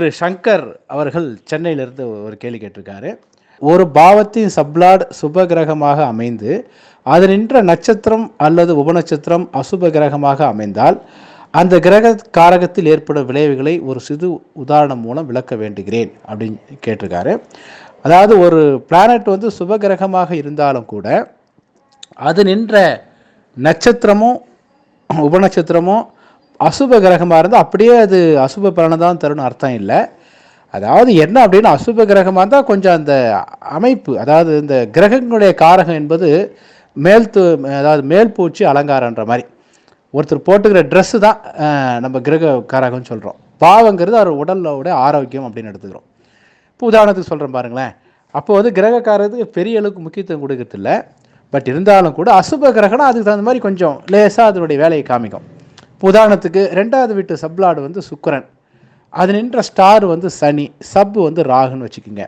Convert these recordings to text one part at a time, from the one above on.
திரு சங்கர் அவர்கள் சென்னையிலிருந்து ஒரு கேள்வி கேட்டிருக்காரு. ஒரு பாவத்தின் சப்லாட் சுப கிரகமாக அமைந்து அது நின்ற நட்சத்திரம் அல்லது உபநட்சத்திரம் அசுப கிரகமாக அமைந்தால் அந்த கிரக காரகத்தில் ஏற்படும் விளைவுகளை ஒரு சிறு உதாரணம் மூலம் விளக்க வேண்டுகிறேன் அப்படின்னு கேட்டிருக்காரு. அதாவது ஒரு பிளானட் வந்து சுப கிரகமாக இருந்தாலும் கூட அது நின்ற நட்சத்திரமும் உபநட்சத்திரமும் அசுப கிரகமாக இருந்தால் அப்படியே அது அசுப பலனை தான் தரும்னு அர்த்தம் இல்லை. அதாவது என்ன அப்படின்னா அசுப கிரகமாக இருந்தால் கொஞ்சம் அந்த அமைப்பு அதாவது இந்த கிரகங்களுடைய காரகம் என்பது மேல் து அதாவது மேல் பூச்சி அலங்காரன்ற மாதிரி. ஒருத்தர் போட்டுக்கிற ட்ரெஸ்ஸு தான் நம்ம கிரக காரகம்னு சொல்கிறோம் பாவங்கிறது அவர் உடலோட ஆரோக்கியம் அப்படின்னு எடுத்துக்கிறோம். இப்போ உதாரணத்துக்கு சொல்கிறேன் பாருங்களேன். அப்போ வந்து கிரகக்காரத்துக்கு பெரிய அளவுக்கு முக்கியத்துவம் கொடுக்கறதில்ல. பட் இருந்தாலும் கூட அசுப கிரகணம் அதுக்கு தகுந்த மாதிரி கொஞ்சம் லேசாக அதனுடைய வேலையை காமிக்கும். உதாரணத்துக்கு ரெண்டாவது வீட்டு சப்லாடு வந்து சுக்கரன். அது நின்ற ஸ்டார் வந்து சனி சப் வந்து ராகுன்னு வச்சுக்கோங்க.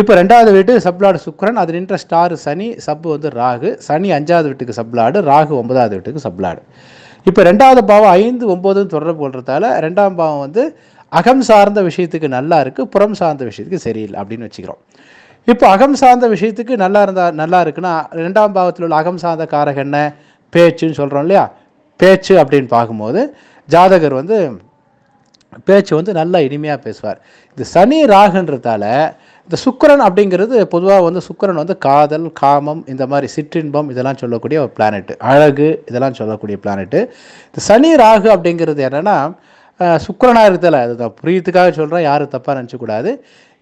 இப்போ ரெண்டாவது வீட்டு சப்லாடு சுக்கரன் அது நின்ற ஸ்டார் சனி சப்பு வந்து ராகு. சனி அஞ்சாவது வீட்டுக்கு சப்லாடு ராகு ஒன்பதாவது வீட்டுக்கு சப்லாடு இப்போ ரெண்டாவது பாவம் ஐந்து ஒம்போதுன்னு தொடர்பு கொள்றதால ரெண்டாம் பாவம் வந்து அகம் சார்ந்த விஷயத்துக்கு நல்லா இருக்குது புறம் சார்ந்த விஷயத்துக்கு சரியில்லை அப்படின்னு வச்சுக்கிறோம். இப்போ அகம் சார்ந்த விஷயத்துக்கு நல்லா இருந்தா நல்லா இருக்குன்னா ரெண்டாம் பாவத்தில் உள்ள அகம் சார்ந்த காரகம் என்ன? பேச்சுன்னு சொல்கிறோம் இல்லையா? பேச்சு அப்படின்னு பார்க்கும்போது ஜாதகர் வந்து பேச்சு வந்து நல்லா இனிமையாக பேசுவார். இந்த சனி ராகுன்றதால இந்த சுக்கரன் அப்படிங்கிறது பொதுவாக வந்து சுக்கரன் வந்து காதல் காமம் இந்த மாதிரி சிற்றின்பம் இதெல்லாம் சொல்லக்கூடிய ஒரு பிளானெட்டு அழகு இதெல்லாம் சொல்லக்கூடிய பிளானெட்டு இந்த சனி ராகு அப்படிங்கிறது என்னென்னா சுக்கரனாக இருந்தால அது புரியத்துக்காக சொல்கிறேன் யாரும் தப்பாக நினச்சக்கூடாது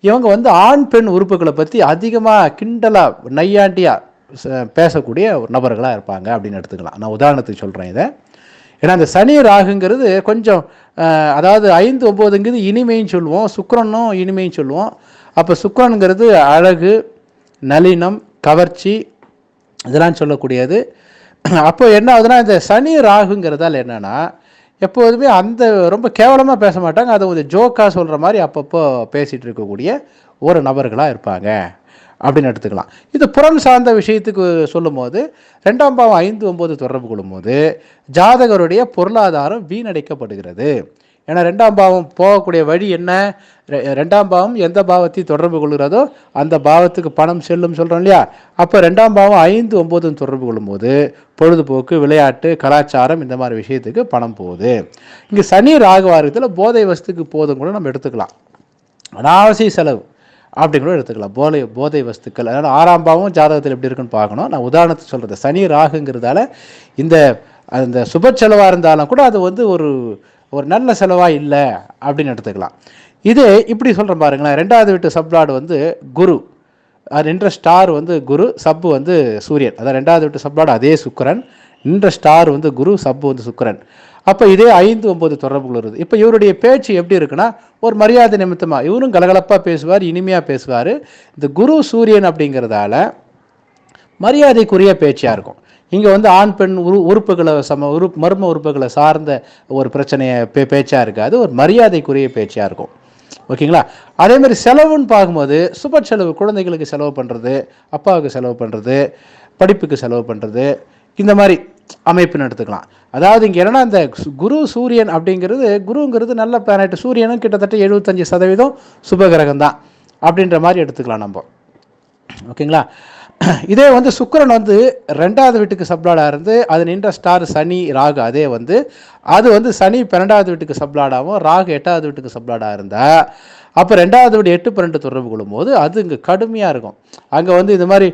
இவங்க வந்து ஆண் பெண் உறுப்புகளை பற்றி அதிகமாக கிண்டலாக நையாண்டியாக பேசக்கூடிய ஒரு நபர்களாக இருப்பாங்க அப்படின்னு எடுத்துக்கலாம். நான் உதாரணத்துக்கு சொல்கிறேன் இதை. ஏன்னா அந்த சனி ராகுங்கிறது கொஞ்சம் அதாவது ஐந்து ஒம்போதுங்கிறது இனிமைன்னு சொல்லுவோம் சுக்கரனும் இனிமைன்னு சொல்லுவோம். அப்போ சுக்கரனுங்கிறது அழகு நளினம் கவர்ச்சி இதெல்லாம் சொல்லக்கூடியது. அப்போ என்ன ஆகுதுன்னா இந்த சனி ராகுங்கிறதால என்னன்னா எப்போதுமே அந்த ரொம்ப கேவலமாக பேச மாட்டாங்க. அதை கொஞ்சம் ஜோக்காக சொல்கிற மாதிரி அப்பப்போ பேசிகிட்டு இருக்கக்கூடிய ஒரு நபர்களாக இருப்பாங்க. அப்படின்னு எடுத்துக்கலாம். இது புறம் சார்ந்த விஷயத்துக்கு சொல்லும்போது ரெண்டாம் பாவம் ஐந்து ஒம்பது தொடர்பு கொள்ளும்போது ஜாதகருடைய பொருளாதாரம் வீணடைக்கப்படுகிறது. ஏன்னா ரெண்டாம் பாவம் போகக்கூடிய வழி என்ன? ரெ- ரெண்டாம் பாவம் எந்த பாவத்தை தொடர்பு கொள்கிறதோ அந்த பாவத்துக்கு பணம் செல்லும் சொல்கிறோம் இல்லையா? அப்போ ரெண்டாம் பாவம் ஐந்து ஒம்போதும் தொடர்பு கொள்ளும்போது பொழுதுபோக்கு விளையாட்டு கலாச்சாரம் இந்த மாதிரி விஷயத்துக்கு பணம் போகுது. இங்கே சனி ராகுவாரத்தில் போதை வசத்துக்கு போதும் கூட நம்ம எடுத்துக்கலாம். அனாவசிய செலவு. அப்படிங்கிற கூட எடுத்துக்கலாம். போதை போதை வஸ்துக்கள். அதனால் ஆறாம் பாவம் ஜாதகத்தில் எப்படி இருக்குன்னு பார்க்கணும். நான் உதாரணத்துக்கு சொல்கிறது சனி ராகுங்கிறதால இந்த அந்த சுப செலவாக இருந்தாலும் கூட அது வந்து ஒரு ஒரு நல்ல செலவாக இல்லை அப்படின்னு எடுத்துக்கலாம். இது இப்படி சொல்கிறேன் பாருங்களேன். ரெண்டாவது வீட்டு சப்லாடு வந்து குரு. அது நின்ற ஸ்டார் வந்து குரு சப்பு வந்து சூரியன். அதான் ரெண்டாவது வீட்டு சப்லாடு அதே சுக்கரன். நின்ற ஸ்டார் வந்து குரு சப்பு வந்து சுக்கரன். அப்போ இதே ஐந்து ஒம்பது தொடர்புகள் வருது. இப்போ இவருடைய பேச்சு எப்படி இருக்குன்னா ஒரு மரியாதை நிமித்தமாக இவரும் கலகலப்பாக பேசுவார் இனிமையாக பேசுவார். இந்த குரு சூரியன் அப்படிங்கிறதால மரியாதைக்குரிய பேச்சாக இருக்கும். இங்கே வந்து ஆண் பெண் உரு உறுப்புகளை சம உரு மர்ம உறுப்புகளை சார்ந்த ஒரு பிரச்சனையை பே பேச்சாக இருக்காது. ஒரு மரியாதைக்குரிய பேச்சாக இருக்கும். ஓகேங்களா? அதே மாதிரி செலவுன்னு பார்க்கும்போது சுப செலவு குழந்தைகளுக்கு செலவு பண்ணுறது அப்பாவுக்கு செலவு பண்ணுறது படிப்புக்கு செலவு பண்ணுறது இந்த மாதிரி அமைப்புன்னு எடுத்துக்கலாம். அதாவது இங்கே என்னென்னா இந்த குரு சூரியன் அப்படிங்கிறது குருங்கிறது நல்ல பிளானட் சூரியனும் கிட்டத்தட்ட எழுபத்தஞ்சு சதவீதம் சுபகிரகம் தான் அப்படின்ற மாதிரி எடுத்துக்கலாம் நம்ம. ஓகேங்களா? இதே வந்து சுக்கரன் வந்து ரெண்டாவது வீட்டுக்கு சப்ளாடாக இருந்து அது நின்ற ஸ்டார் சனி ராகு அதே வந்து அது வந்து சனி பன்னெண்டாவது வீட்டுக்கு சப்ளாடாகவும் ராகு எட்டாவது வீட்டுக்கு சப்ளாடாக இருந்தால் அப்போ ரெண்டாவது வீடு எட்டு பன்னெண்டு தொடர்பு கொள்ளும்போது அது இங்கே கடுமையாக இருக்கும். அங்கே வந்து இந்த மாதிரி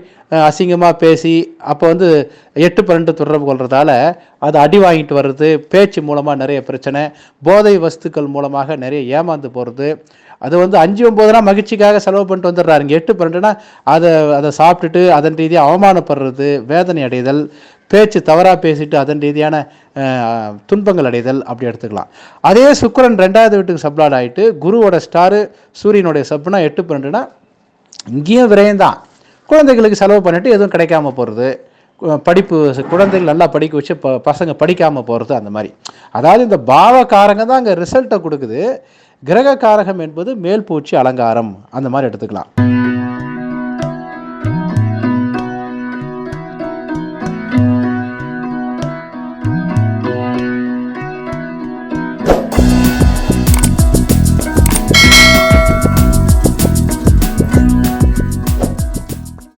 அசிங்கமாக பேசி அப்போ வந்து எட்டு பன்னெண்டு தொடர்பு கொள்றதால அது அடி வாங்கிட்டு வர்றது பேச்சு மூலமாக நிறைய பிரச்சனை போதை வஸ்துக்கள் மூலமாக நிறைய ஏமாந்து போகிறது அது வந்து அஞ்சு ஒம்போதுனா மகிழ்ச்சிக்காக செலவு பண்ணிட்டு வந்துடுறாரு. இங்கே எட்டு பன்னெண்டுனா அதை அதை சாப்பிட்டுட்டு அதன் ரீதியாக அவமானப்படுறது வேதனை அடைதல் பேச்சு தவறாக பேசிட்டு அதன் ரீதியான துன்பங்கள் அடைதல் அப்படி எடுத்துக்கலாம். அதே சுக்கிரன் ரெண்டாவது வீட்டுக்கு சப்ளாட் ஆகிட்டு குருவோட ஸ்டாரு சூரியனுடைய சப்புனா எட்டு பன்னெண்டுனா இங்கேயும் விரயம்தான். குழந்தைகளுக்கு செலவு பண்ணிட்டு எதுவும் கிடைக்காம போகிறது படிப்பு குழந்தைகள் நல்லா படிக்க வச்சு ப பசங்க படிக்காமல் போகிறது அந்த மாதிரி. அதாவது இந்த பாவகாரங்க தான் அங்கே ரிசல்ட்டை கொடுக்குது. கிரக காரகம் என்பது மேல்பூச்சி அலங்காரம் அந்த மாதிரி எடுத்துக்கலாம்.